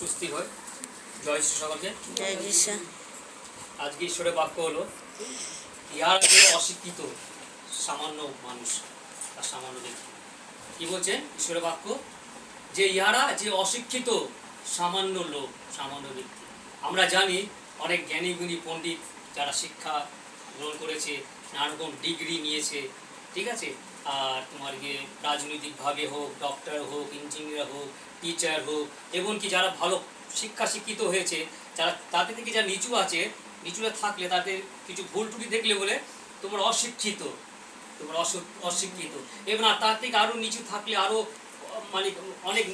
সুস্থির হয়। জয় শ্রী সকলকে আজকে ঈশ্বরের বাক্য হলো ইহার যে অশিক্ষিত সামান্য মানুষ আর সামান্য ব্যক্তি। কি বলছেন ঈশ্বরের বাক্য? যে ইহারা যে অশিক্ষিত সামান্য লোক সামান্য ব্যক্তি। আমরা জানি অনেক জ্ঞানী গুণী পণ্ডিত যারা শিক্ষা গ্রহণ করেছে নানা রকম ডিগ্রি নিয়েছে ঠিক আছে? আর তোমার গিয়ে রাজনৈতিকভাবে হোক ডক্টর হোক ইঞ্জিনিয়ার হোক টিচার হোক এমনকি যারা ভালো শিক্ষা শিক্ষিত হয়েছে, যারা তাদের থেকে যারা নিচু আছে নিচুতে থাকলে তাদের কিছু ভুল ত্রুটি দেখলে বলে তোমরা অশিক্ষিত তোমরা অশিক্ষিত। এবং তার থেকে আরও নিচু থাকলে আরও মানে অনেক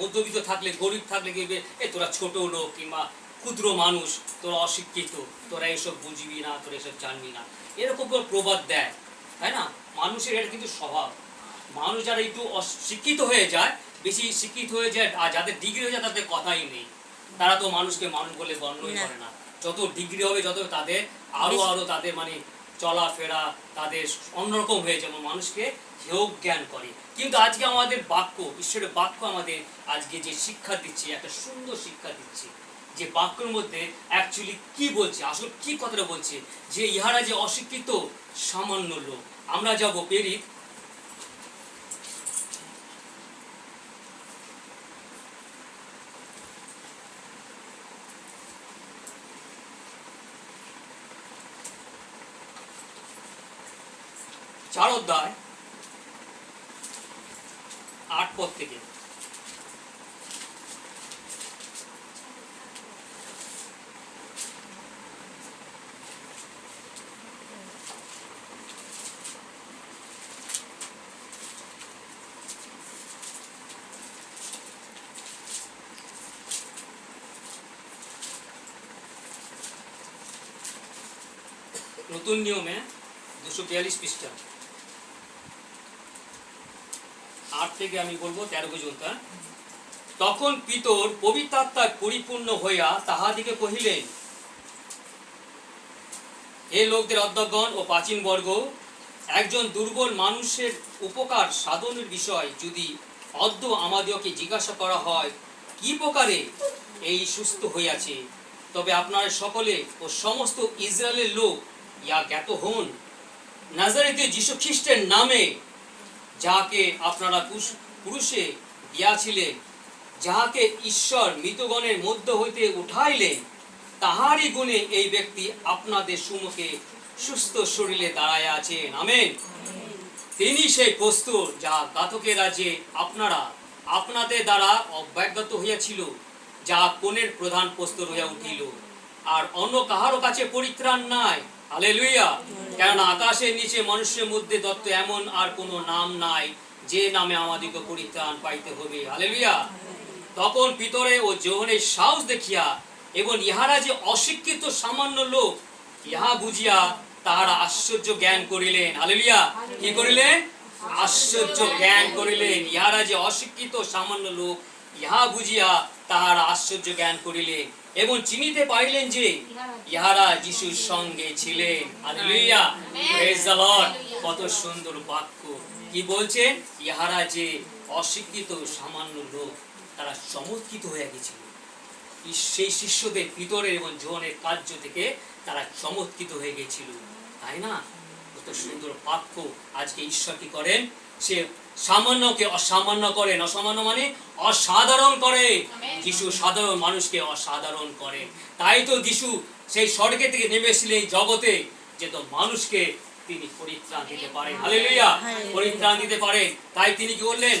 মধ্যবিত্ত থাকলে, গরিব থাকলে কি এ তোরা ছোট লোক কিংবা ক্ষুদ্র মানুষ, তোরা অশিক্ষিত, তোরা এসব বুঝবি না, তোরা এসব জানবি না। এরকম করে প্রবাদ দেয়, তাই না? মানুষের এটা কিন্তু স্বভাব। মানুষ যারা একটু শিক্ষিত হয়ে যায় বেশি শিক্ষিত হয়ে যায় আর যাদের ডিগ্রি হয়ে যায় তাদের কথাই নেই। তারা তো মানুষকে মানুষ বলে গণ্যই। করে না। যত ডিগ্রি হবে যত তাদের আরও আরও তাদের মানে চলাফেরা তাদের অন্যরকম হয়ে যেমন মানুষকে হেয় জ্ঞান করে। কিন্তু আজকে আমাদের বাক্য ঈশ্বরের বাক্য আমাদের আজকে যে শিক্ষা দিচ্ছে একটা সুন্দর শিক্ষা দিচ্ছে যে বাক্যের মধ্যে অ্যাকচুয়ালি কি বলছে আসলে কি কথাটা বলছে যে ইহারা যে অশিক্ষিত সামান্য লোক। আমরা যাব পেরিত চার অধ্যায় আট পদ থেকে। নতুন নিয়মে দুশো বিয়াল্লিশ পৃষ্ঠা আট থেকে আমি বলব তেরো পর্যন্ত? তখন পিতর পবিত্রাত্মায় পরিপূর্ণ হইয়া তাহাদিকে কহিলেন, হে লোকদের অধ্যগণ ও প্রাচীন বর্গ, একজন দুর্বল মানুষের উপকার সাধনের বিষয় যদি অদ্য আমাদিওকে জিজ্ঞাসা করা হয়, কি প্রকারে এই সুস্থ হইয়াছে তবে আপনারা সকলে ও সমস্ত ইসরায়েলের লোক ইয়া জ্ঞাত হন? নাজারিতে যীশু খ্রিস্টের নামে যাহাকে আপনারা পুরুষে দিয়াছিলেন যাহাকে ঈশ্বর মৃতগণের মধ্য হইতে উঠাইলেন তাহারই গুণে এই ব্যক্তি আপনাদের সুমুখে সুস্থ শরীরে দাঁড়ায় আছেন। আমেন। তিনি সেই প্রস্তুর যা ঘাতকেরা যে আপনারা আপনাদের দ্বারা অব্যাগত হইয়াছিল, যা কোণের প্রধান প্রস্তুর হইয়া উঠিল। আর অন্য কাহারও কাছে পরিত্রাণ নাই হালেলুইয়া কেননা আকাশের নিচে মানুষের মধ্যে দত্ত এমন আর কোনো নাম নাই, যে নামে আমাদিকে পরিত্রাণ পাইতে হবে। হালেলুইয়া তখন পিতরে ও যৌবনের সাহস দেখিয়া এবং ইহারা যে অশিক্ষিত সামান্য লোক, ইহা বুঝিয়া তাহারা আশ্চর্য জ্ঞান করিলেন। হালেলুয়া। কি করিলেন? আশ্চর্য জ্ঞান করিলেন। ইহারা যে অশিক্ষিত সামান্য লোক ইহা বুঝিয়া তাহারা আশ্চর্য জ্ঞান করিলেন এবং চিনিতে পাইলেন যে ইহারা যিশুর সঙ্গে ছিলেন। কত সুন্দর বাক্য। কি বলছেন ইহারা যে অশিক্ষিত সামান্য লোক তারা চমৎকৃত হয়ে গেছিল সেই শিষ্যদের ভিতরের এবং জোহনের কার্য থেকে তারা চমৎকৃত হয়ে গেছিল তাই না? কত সুন্দর বাক্য আজকে ঈশ্বর কি করেন? সে সামান্যকে অসামান্য করেন অসামান্য মানে অসাধারণ করে। যিশু সাধারণ মানুষকে অসাধারণ করেন তাই তো যিশু সেই স্বর্গে থেকে নেমেছিলেন এই জগতে যে তো মানুষকে তিনি পরিত্রাণ দিতে পারেন। হালেলুয়া। পরিত্রাণ দিতে পারেন। তাই তিনি কি করলেন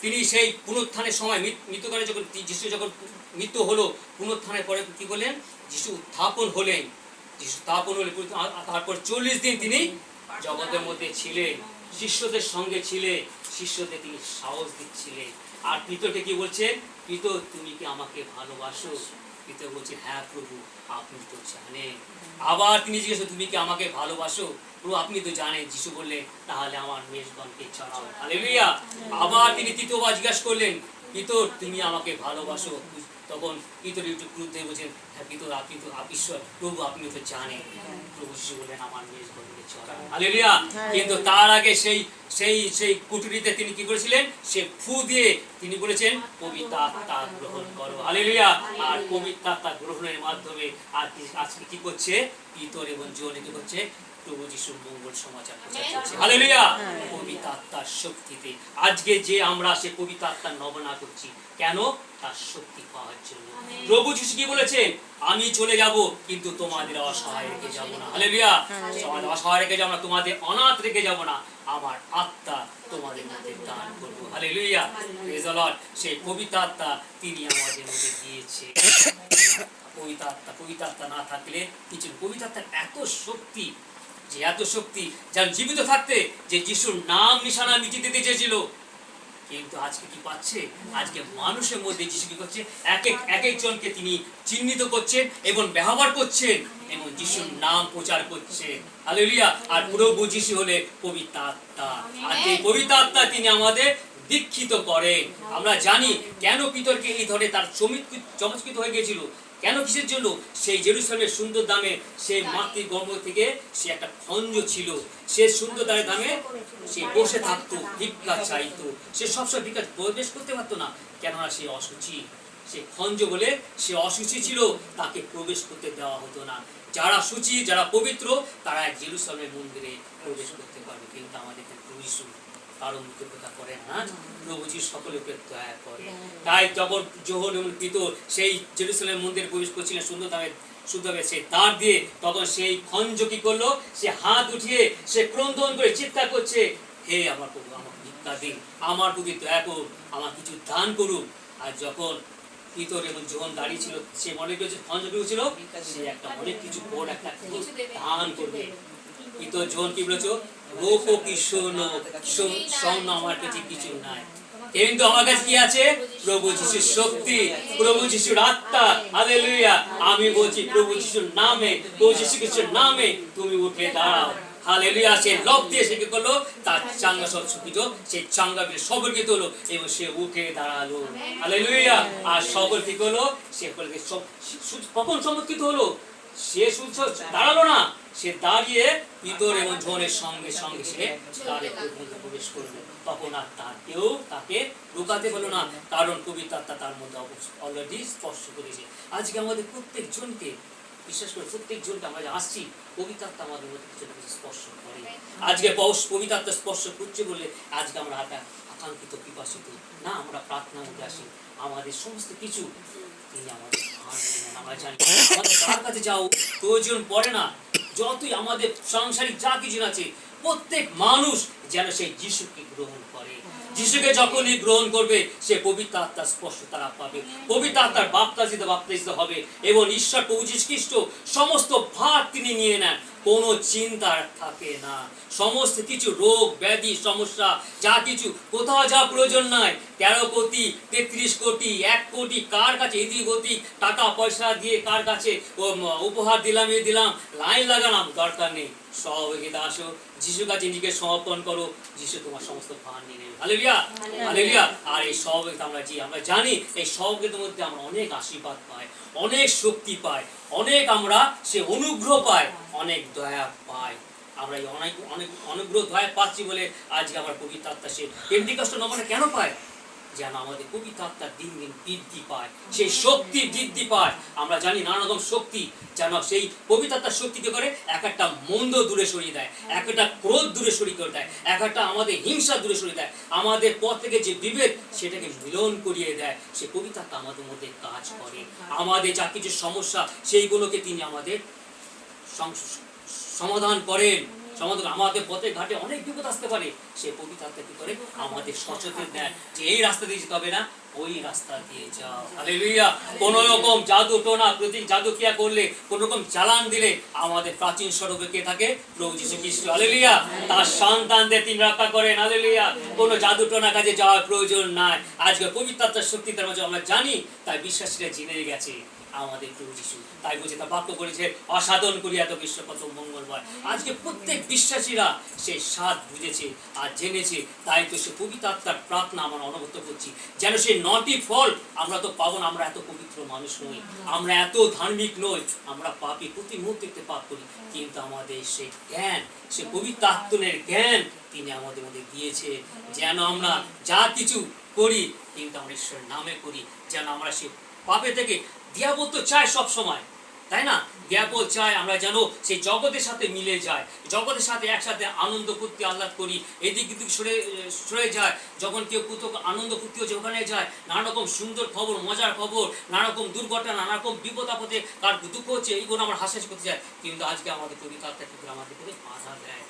তিনি সেই পুনরুত্থানের সময় মৃত- মৃত্যুকালে যখন যিশু যখন মৃত্যু হলো পুনরুত্থানের পরে কি করলেন যিশু উত্থাপন হলেন। যিশু স্থাপন হলে পুনরুত্থান- আর- আর তারপর চল্লিশ দিন তিনি জগতের মধ্যে ছিলেন শিষ্যদের সঙ্গে ছিলেন। শিষ্যদের তিনি সাহস দিচ্ছিলেন আর পিতরকে কি বলছেন পিতর, তুমি কি আমাকে ভালোবাসো? পিতর বলছে হ্যাঁ প্রভু, আপনি তো জানেন। আবার তিনি জিজ্ঞেস তুমি কি আমাকে ভালোবাসো? প্রভু, আপনি তো জানেন। যিশু বললেন তাহলে আমার মেজবানকে ছড়াও। হালেলুয়া! আবার তিনি তৃতীয়বার জিজ্ঞাসা করলেন, পিতর, তুমি আমাকে ভালোবাসো? তখন পিতর একটু ক্রুদ্ধ বলছেন হ্যাঁ পিতর, আপনি তো ঈশ্বর। প্রভু আপনি তো জানেন। প্রভু যিশু বললেন, আমার মেজ চড়া কিন্তু তার আগে সেই সেই সেই কুটুরিতে তিনি কি করেছিলেন? সে ফু দিয়ে তিনি বলেছেন পবিত্র আত্মা গ্রহণ করো। হালেলুয়া। আর পবিত্র আত্মা গ্রহণের মাধ্যমে আর কি- আজকে কি করছে? পিতর এবং জীবনে কি করছে? প্রভু যিশুর মঙ্গল সমাচার হালেলুয়া। পবিত্র আত্মার শক্তিতে। আজকে যে আমরা সে পবিত্র আত্মার নবনা করছি কেন? তার শক্তি পাওয়ার জন্য। প্রভু যিশু কি বলেছেন? আমি চলে যাব কিন্তু তোমাদের অসহায় রেখে যাব না। হালেলুয়া। তোমাদের অসহায় রেখে যাব না তোমাদের অনাথ রেখে যাব না। আমার আত্মা তোমাদের মধ্যে দান করব। হালেলুয়া। প্রেজ লর্ড সেই পবিত্র আত্মা তিনি আমাদের মধ্যে দিয়েছে। পবিত্র আত্মা পবিত্র আত্মা না থাকলে কিছু। পবিত্র আত্মার এত শক্তি যে এত শক্তি যেন জীবিত থাকতে যে যিশুর নাম নিশানা মিটিয়ে দিতে চেয়েছিল। কিন্তু আজকে কি পাচ্ছে? আজকে মানুষের মধ্যে যিশু কি করছে? এক এক এক একজনকে তিনি চিহ্নিত করছেন এবং ব্যবহার করছেন এবং যিশুর নাম প্রচার করছে হালেলুয়া আর প্রভু যিশু হলে পবিত্র আত্মা। আর এই পবিত্র আত্মা তিনি আমাদের দীক্ষিত করেন। আমরা জানি কেন পিতরকে এই ধরে তার চমৎকৃত হয়ে গিয়েছিল? কেন কিসের জন্য? সেই জেরুসালেমের সুন্দর দামে সেই মাতৃ গর্ভ থেকে সে একটা খঞ্জ ছিল। সে সুন্দর দামে সে বসে থাকতো, ভিক্ষা চাইতো। সে সবসময় ভিক্ষা প্রবেশ করতে পারতো না। কেননা সে অসুচি সে খঞ্জ বলে সে অসুচি ছিল, তাকে প্রবেশ করতে দেওয়া হতো না। যারা সূচি, যারা পবিত্র, তারা জেরুসালেমের মন্দিরে প্রবেশ করতে পারবে। কিন্তু আমাদের প্রভু করে না। সকলকে দয়া করে। তাই যখন যোহন এবং পিতর সেই জেরুসালেম মন্দিরে প্রবেশ করছিলেন সুন্দর দামে সুন্দরভাবে সে দিয়ে। তখন সেই খঞ্জ কি করল? সে হাত উঠিয়ে সে ক্রন্দন করে চিৎকার করছে হে আমার প্রভু আমার ভিক্ষা দিন। আমার প্রতি দয়া করুন। আমার কিছু দান করুন। আর যখন পিতর এবং যোহন দাঁড়িয়ে ছিল সে মনে করেছে খঞ্জ ছিল সে একটা অনেক কিছু বড় একটা দান করবে। পিতর যোহন কি বলেছ? রূপ কি শোনো স্বর্ণ আমার কাছে কিছু নাই। কিন্তু আমার কাছে কি আছে? প্রভু যিশুর শক্তি, প্রভু যিশুর আত্মা, হালেলুয়া। আমি বলছি, প্রভু যিশুর নামে, প্রভু যিশু খ্রিস্টের নামে তুমি উঠে দাঁড়াও। হালেলুয়া, সে লব দিয়ে সে কি করল? তার চাঙ্গা সব সুখিত সে চাঙ্গা বলে সবরকে হলো এবং সে উঠে দাঁড়াল। হালেলুয়া। আর সবর কি করল? সে বলকে সব কখন সমর্থিত হলো? সে শুধু দাঁড়াল না। সে দাঁড়িয়ে পিতর এবং সঙ্গে সঙ্গে সে মধ্যে প্রবেশ তখন আর তার কেউ তাকে রোকাতে হলো না, কারণ কবিতা তার মধ্যে অলরেডি করেছে আজকে আমাদের প্রত্যেক জনকে বিশেষ করে প্রত্যেক জনকে আমরা আসছি কবিতাত্মা আমাদের মধ্যে কিছু না কিছু স্পর্শ করে। আজকে পৌষ- কবিতাত্মা স্পর্শ করছে বলে আজকে আমরা আকা আকাঙ্ক্ষিত, পিপাসিত, না আমরা প্রার্থনা মধ্যে আসি। আমাদের সমস্ত কিছু তিনি আমাদের। আমরা কাছে যাও প্রয়োজন পড়ে না। যতই আমাদের সাংসারিক যা কিছু আছে প্রত্যেক মানুষ যেন সেই যিশুকে গ্রহণ করে, যিশুকে যখনই গ্রহণ করবে, সে পবিত্র আত্মার স্পর্শ তারা পাবে। পবিত্র আত্মার বাপ্তাজিত বাপ্তাজিত হবে এবং ঈশ্বর প্রভু যীশু খ্রিস্ট সমস্ত ভার তিনি নিয়ে নেন। কোনো চিন্তা থাকে না। সমস্ত কিছু রোগ, ব্যাধি, সমস্যা, যা কিছু, কোথাও যা প্রয়োজন নাই। তেরো কোটি, তেত্রিশ কোটি, এক কোটি, কার কাছে এদিক ওদিক টাকা পয়সা দিয়ে কার কাছে উপহার দিলাম, এ দিলাম, লাইন লাগালাম, দরকার নেই। সহযোগিতা আসো। যিশু কাছে নিজেকে সমর্পণ করো। যিশু তোমার সমস্ত ভার নিয়ে নেবে। হালেলুয়া হালেলুয়া আর এই সহযোগিতা আমরা যে আমরা জানি এই সহযোগিতার মধ্যে আমরা অনেক আশীর্বাদ পাই অনেক শক্তি পাই অনেক আমরা সে অনুগ্রহ পাই অনেক দয়া পাই। আমরা এই অনেক অনেক অনুগ্রহ দয়া পাচ্ছি বলে আজকে আমার পবিত্র আত্মা সে পেন্টিকষ্ট নমনে কেন পায় যেন আমাদের পবিত্র আত্মা দিন দিন বৃদ্ধি পায়, সেই শক্তি বৃদ্ধি পায়। আমরা জানি নানা রকম শক্তি যেন সেই পবিত্র আত্মার শক্তি কি করে? এক একটা মন্দ দূরে সরিয়ে দেয়, এক একটা ক্রোধ দূরে সরিয়ে করে দেয়, এক একটা আমাদের হিংসা দূরে সরিয়ে দেয়, আমাদের পথ থেকে যে বিভেদ সেটাকে মিলন করিয়ে দেয়। সে পবিত্র আত্মা আমাদের মধ্যে কাজ করে। আমাদের যা কিছু সমস্যা, সেইগুলোকে তিনি আমাদের সমাধান করেন। সমাধান আমাদের পথে ঘাটে অনেক বিপদ আসতে পারে। সে কি করে? আমাদের সচেতন দেয় যে এই রাস্তা দিয়ে যেতে হবে না, ওই রাস্তা দিয়ে যাও। হালেলুয়া। কোন রকম জাদু, টোনা প্রতীক জাদু করলে, কোন রকম চালান দিলে আমাদের প্রাচীন স্বরূপে কে থাকে? প্রভু যীশু খ্রিস্ট হালেলুয়া। তার সন্তানদের তিনি রক্ষা করেন। হালেলুয়া। কোন জাদু, টোনা কাজে যাওয়ার প্রয়োজন নাই। আজকে পবিত্র শক্তি তার মাঝে আমরা জানি, তাই বিশ্বাসীরা জেনে গেছে। আমাদের প্রভু যিশু। তাই বলছে তা বাক্য করেছে, অসাধন করি এত কত মঙ্গলবার আজকে প্রত্যেক বিশ্বাসীরা সে স্বাদ বুঝেছে আর জেনেছে। তাই তো সে পবিত্র আত্মার প্রার্থনা আমরা অনুভূত করছি। যেন সেই নটি ফল আমরা তো পাবো না, আমরা এত পবিত্র মানুষ নই। আমরা এত ধার্মিক নই, আমরা পাপি প্রতি মুহূর্তে পাপ করি। কিন্তু আমাদের সে জ্ঞান, সে পবিত্র আত্মনের জ্ঞান তিনি আমাদের মধ্যে দিয়েছে। যেন আমরা যা কিছু করি, কিন্তু আমরা ঈশ্বরের নামে করি। যেন আমরা সে পাপে থেকে দিয়াবো তো চায় সব সময়, তাই না? দিয়াবো চায় আমরা যেন সেই জগতের সাথে মিলে যায় জগতের সাথে একসাথে আনন্দ ফুর্তি আহ্লাদ করি, এদিক এদিক সরে সরে যায়, যখন কেউ কোথাও আনন্দ ফুর্তি হচ্ছে ওখানে যায় নানা রকম সুন্দর খবর, মজার খবর নানা রকম দুর্ঘটনা নানা রকম বিপদ আপদে কার দুঃখ হচ্ছে এইগুলো আমরা হাসাহাসি করতে চাই কিন্তু আজকে আমাদের কবিতা কিন্তু আমাদের করে বাধা দেয়,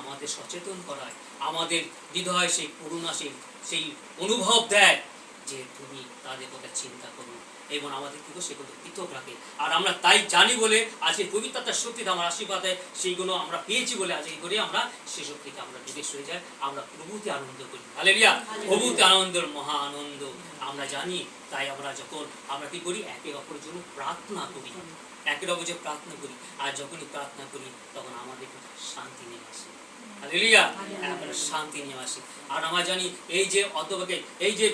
আমাদের সচেতন করায়, আমাদের হৃদয় সেই করুণা, সেই সেই অনুভব দেয় যে তুমি তাদের কথা চিন্তা করো এবং আমাদের কিন্তু সেগুলো পৃথক রাখে। আর আমরা তাই জানি বলে আজকে পবিত্রতার শক্তিতে আমার আশীর্বাদে সেইগুলো আমরা পেয়েছি বলে আজকে করে আমরা সে শক্তিকে আমরা বিদেশ হয়ে যাই আমরা প্রভুতে আনন্দ করি। হালেলিয়া প্রভুতে আনন্দের মহা আনন্দ। আমরা জানি তাই আমরা যখন আমরা কি করি? একে অপরের জন্য প্রার্থনা করি। একে অপরের জন্য প্রার্থনা করি। আর যখনই প্রার্থনা করি তখন আমাদের শান্তি নিয়ে আসে। হালেলুয়া আমরা শান্তি নিয়ে আসে। আর আমরা জানি এই যে অধ্যপকে এই যে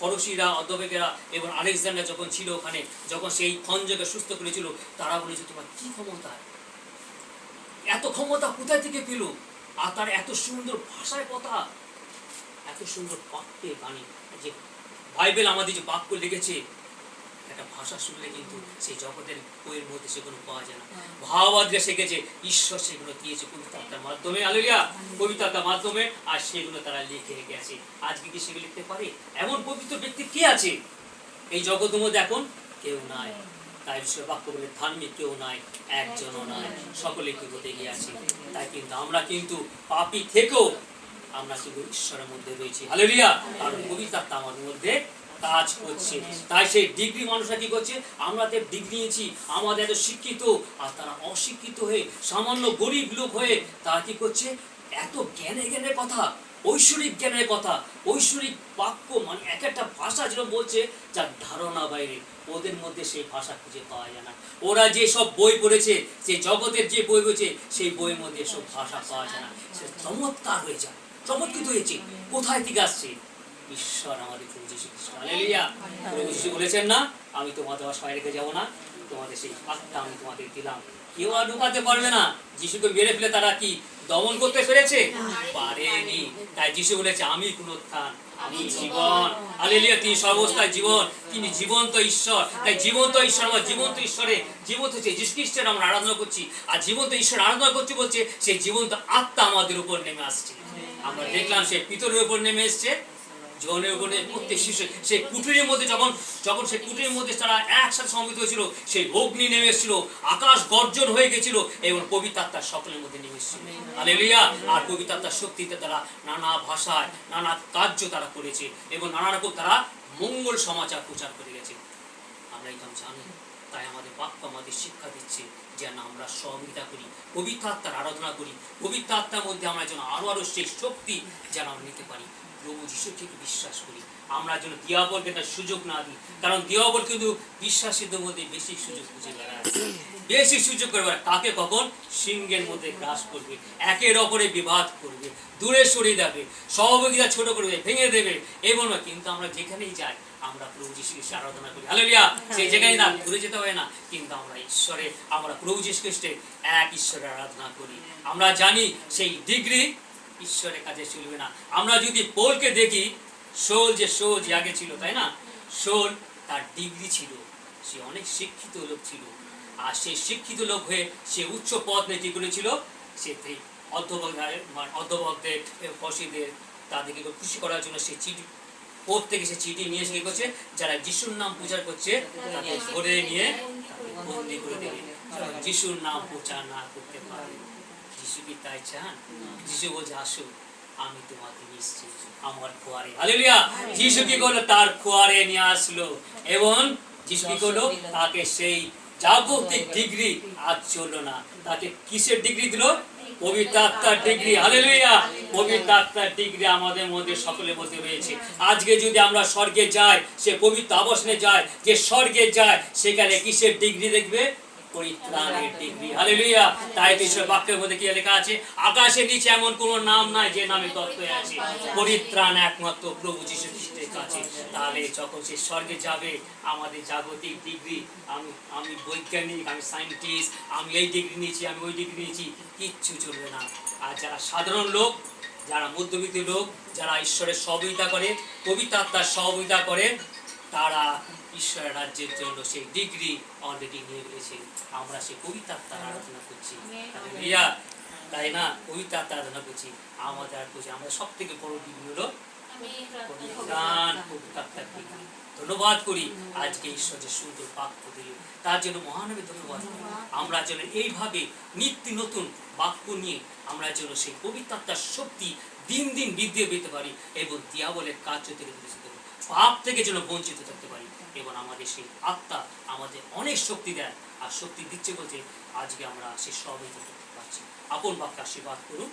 ফরসিরা অধ্যাপকেরা এবং আলেকজান্ডার যখন ছিল ওখানে, যখন সেই খঞ্জকে সুস্থ করেছিল, তারা বলেছে, তোমার কি ক্ষমতা? এত ক্ষমতা কোথায় থেকে পেল? আর তার এত সুন্দর ভাষায় কথা। এত সুন্দর বাক্যে বাণী যে বাইবেল আমাদের যে বাক্য লিখেছে একটা ভাষা শুনলে কিন্তু সেই জগতের বইয়ের মধ্যে সেগুলো পাওয়া যায় না। ভাবাদ্রে শিখেছে ঈশ্বর সেগুলো দিয়েছে কবিতার মাধ্যমে আলেলিয়া কবিতার মাধ্যমে আর সেগুলো তারা লিখে গেছে আজকে কি সেগুলো লিখতে পারে? এমন পবিত্র ব্যক্তি কে আছে? এই জগতের মধ্যে এখন কেউ নাই। তাই ঈশ্বর বাক্য বলে ধার্মিক কেউ নাই একজনও নাই। সকলে কি হতে গিয়েছে তাই কিন্তু আমরা কিন্তু পাপি থেকেও আমরা কিন্তু ঈশ্বরের মধ্যে রয়েছি। হালেলিয়া! কারণ কবিতাটা আমাদের মধ্যে কাজ করছে। তাই সেই ডিগ্রি মানুষরা কি করছে? আমরা তো ডিগ্রি নিয়েছি, আমাদের এত শিক্ষিত, আর তারা অশিক্ষিত হয়ে, সামান্য গরিব লোক হয়ে তারা কি করছে? এত জ্ঞানে জ্ঞানের কথা, ঐশ্বরিক জ্ঞানের কথা, ঐশ্বরিক বাক্য মানে এক একটা ভাষা যেরকম বলছে, যার ধারণা বাইরে, ওদের মধ্যে সেই ভাষা খুঁজে পাওয়া যায় না। ওরা যে সব বই পড়েছে সেই জগতের যে বই পড়েছে সেই বইয়ের মধ্যে সব ভাষা পাওয়া যায় না। সে চমৎকার হয়ে যায় চমৎকৃত হয়েছে। কোথায় থেকে আসছে? ঈশ্বর আমাদের প্রভু যীশু খ্রিস্ট। বলেছেন না, আমি তোমাদের সবাই রেখে যাব না, তোমাদের সেই আত্মা আমি তোমাদের দিলাম। কেউ আর ঢুকাতে পারবে না। যিশুকে মেরে ফেলে তারা কি দমন করতে পেরেছে? পারেনি। তাই যিশু বলেছে, আমি পুনরুত্থান, আমি জীবন। হালেলুয়া তিনি সর্বস্থায় জীবন। তিনি জীবন্ত ঈশ্বর। তাই জীবন্ত ঈশ্বর, আমার জীবন্ত ঈশ্বরে জীবন্ত হচ্ছে খ্রিস্টের আমরা আরাধনা করছি। আর জীবন্ত ঈশ্বর আরাধনা করছি বলছে, সেই জীবন্ত আত্মা আমাদের উপর নেমে আসছে। আমরা দেখলাম সে পিতরের উপর নেমে এসছে। জনের উপরে প্রত্যেক শিশু সেই কুটিরের মধ্যে যখন যখন সেই কুটিরের মধ্যে তারা একসাথে সমবেত হয়েছিল, সেই অগ্নি নেমে এসেছিল, আকাশ গর্জন হয়ে গেছিল, এবং কবিতা তার সকলের মধ্যে নেমে এসেছিল। হালেলুয়া আর কবিতা তার শক্তিতে তারা নানা ভাষায়, নানা কার্য তারা করেছে, এবং নানা রকম তারা মঙ্গল সমাচার প্রচার করে গেছে। আমরা একদম জানি, তাই আমাদের বাক্য আমাদের শিক্ষা দিচ্ছে যেন আমরা সহযোগিতা করি পবিত্র আত্মার আরাধনা করি পবিত্র আত্মার মধ্যে আমরা যেন আরও আরও সেই শক্তি যেন আমরা নিতে পারি। প্রভু যিশুকে বিশ্বাস করি। আমরা যেন দিয়াবলকে তার সুযোগ না দিই। কারণ দিয়াবল কিন্তু বিশ্বাসীদের মধ্যে বেশি সুযোগ খুঁজে বেড়ায়। বেশি সুযোগ করে বেড়ায়। কাকে কখন? সিংহের মধ্যে গ্রাস করবে। একের অপরে বিবাদ করবে। দূরে সরিয়ে দেবে। সহযোগিতা ছোট করবে, ভেঙে দেবে। এবং কিন্তু আমরা যেখানেই যাই, আমরা প্রভু যীশু খ্রিস্টের আরাধনা করি। হালেলুয়া সেই জায়গায় না ঘুরে যেতে হয় না, কিন্তু আমরা ঈশ্বরে, আমরা প্রভু যীশু খ্রিস্টের এক ঈশ্বরের আরাধনা করি। আমরা জানি সেই ডিগ্রি ঈশ্বরের কাছে চলবে না। আমরা যদি পোলকে দেখি, শোল যে শোল, যে আগে ছিল, তাই না? শোল তার ডিগ্রি ছিল। সে অনেক শিক্ষিত লোক ছিল। আর সেই শিক্ষিত লোক হয়ে সে উচ্চ পদ নিয়ে কি করেছিল? সে সেই অধ্যবকদের মানে ফসিদের তাদেরকে খুশি করার জন্য সে চিঠি, কোর্ট থেকে সে চিঠি নিয়ে এসে করছে? যারা যিশুর নাম পূজা করছে, তাদের ধরে নিয়ে বন্দি করে দেবে যিশুর নাম প্রচার না করতে পারে। যিশু কি তাই চান যিশু বলছে আসো আমি তোমাকে নিচ্ছি আমার খোয়ারে হালেলুয়া! যিশু কি করল? তার খোয়ারে নিয়ে আসলো। এবং যিশু কি করল? তাকে সেই জাগতিক ডিগ্রি আজ চলল না। তাকে কিসের ডিগ্রি দিল? পবিত্র আত্মার ডিগ্রি। হালেলুয়া! পবিত্র আত্মার ডিগ্রি আমাদের মধ্যে সকলের মধ্যে রয়েছে। আজকে যদি আমরা স্বর্গে যাই সে পবিত্র আবাসনে যায় যে স্বর্গে যায় সেখানে কিসের ডিগ্রি দেখবে? স্বর্গে যাবে, আমাদের জাগতিক ডিগ্রি, আমি আমি বৈজ্ঞানিক, আমি সায়েন্টিস্ট, আমি এই ডিগ্রি নিয়েছি, আমি ওই ডিগ্রি নিয়েছি, কিচ্ছু চলবে না। আর যারা সাধারণ লোক, যারা মধ্যবিত্ত লোক, যারা ঈশ্বরের সহযোগিতা করে, কবিতা আত্মার সহযোগিতা করে, তারা ঈশ্বরের রাজ্যের জন্য সেই ডিগ্রি অলরেডি নিয়ে ফেলেছে আমরা সেই কবিতার আত্মার আরাধনা করছি। তাই না? কবিতা আত্মার আরাধনা করছি। আমাদের আর করছি আমরা সব থেকে বড় ডিগ্রি হলো ধন্যবাদ করি। আজকে ঈশ্বর যে সুন্দর বাক্য দিল তার জন্য মহানবে ধন্যবাদ আমরা যেন এইভাবে নিত্য নতুন বাক্য নিয়ে আমরা যেন সেই আত্মার শক্তি দিন দিন বৃদ্ধি পেতে পারি এবং দিয়াবলের কার্য থেকে পাপ থেকে যেন বঞ্চিত থাকতে পারি। এবং আমাদের সেই আত্মা আমাদের অনেক শক্তি দেন আর শক্তি দিচ্ছে বলছে, আজকে আমরা সে সবই করতে পারছি। আপন বাক্য আশীর্বাদ করুন।